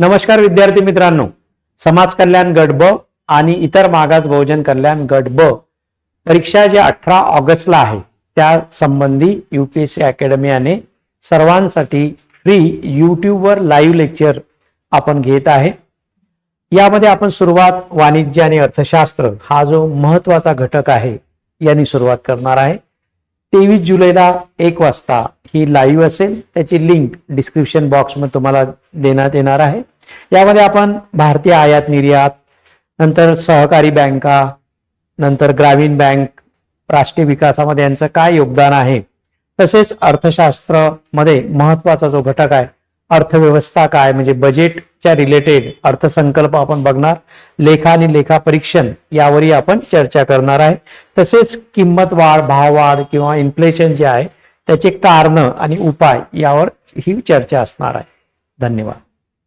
नमस्कार विद्यार्थी मित्रांनो. समाज कल्याण गट ब आणि इतर मागास बहुजन कल्याण गट ब परीक्षा जे अठरा ऑगस्टला आहे त्या संबंधी युपीएससी अकॅडमी सर्वांसाठी फ्री युट्यूबवर लाईव्ह लेक्चर आपण घेत आहे. यामध्ये आपण सुरुवात वाणिज्य आणि अर्थशास्त्र हा जो महत्त्वाचा घटक आहे यांनी सुरुवात करणार आहे. तेवीस जुलैला एक वाजता ही लाईव्ह असेल त्याची लिंक डिस्क्रिप्शन बॉक्समध्ये तुम्हाला देण्यात येणार आहे. यामध्ये आपण भारतीय आयात निर्यात नंतर सहकारी बँका नंतर ग्रामीण बँक राष्ट्रीय विकासामध्ये यांचं काय योगदान आहे? तसेच अर्थशास्त्रमध्ये महत्त्वाचा जो घटक आहे अर्थव्यवस्था काय? म्हणजे बजेटच्या रिलेटेड अर्थसंकल्प आपण बघणार. लेखा आणि लेखा परीक्षण यावरही आपण चर्चा करणार आहे. तसेच किंमत वाढ भाववाढ किंवा इन्फ्लेशन जे आहे त्याचे कारण आणि उपाय यावर ही चर्चा असणार आहे. धन्यवाद.